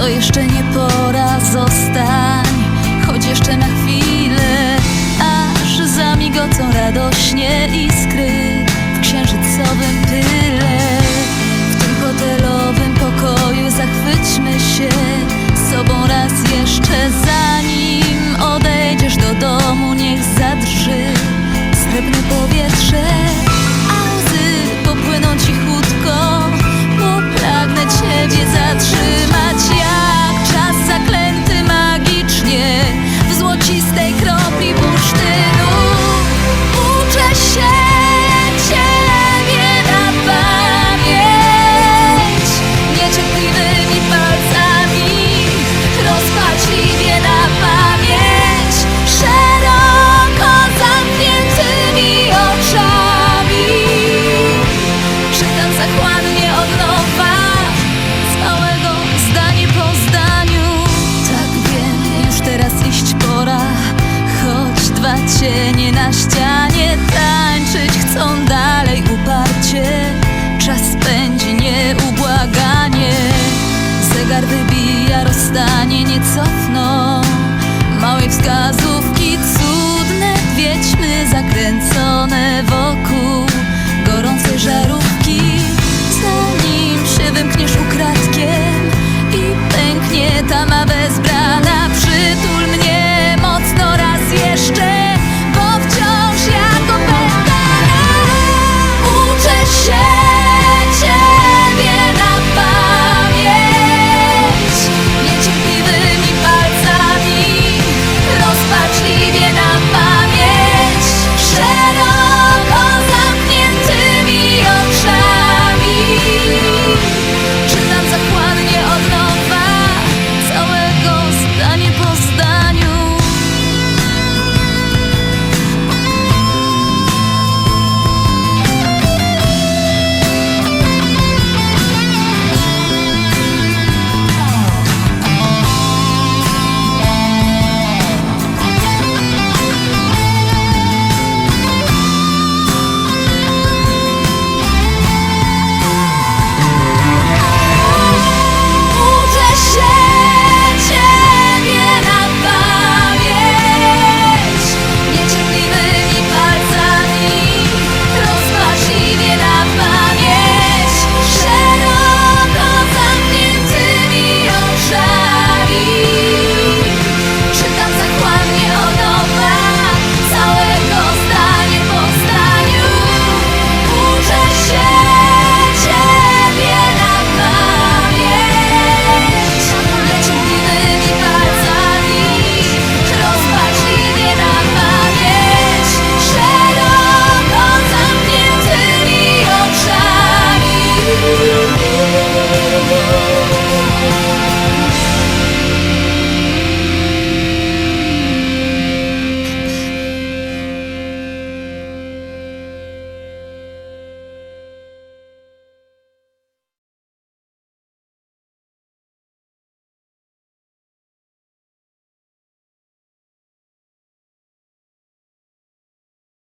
To jeszcze nie pora, zostań. Choć jeszcze na chwilę Aż zamigocą radośnie iskry W księżycowym tyle. W tym hotelowym pokoju zachwyćmy się Sobą raz jeszcze Zanim odejdziesz do domu Niech zadrży srebrne powietrze.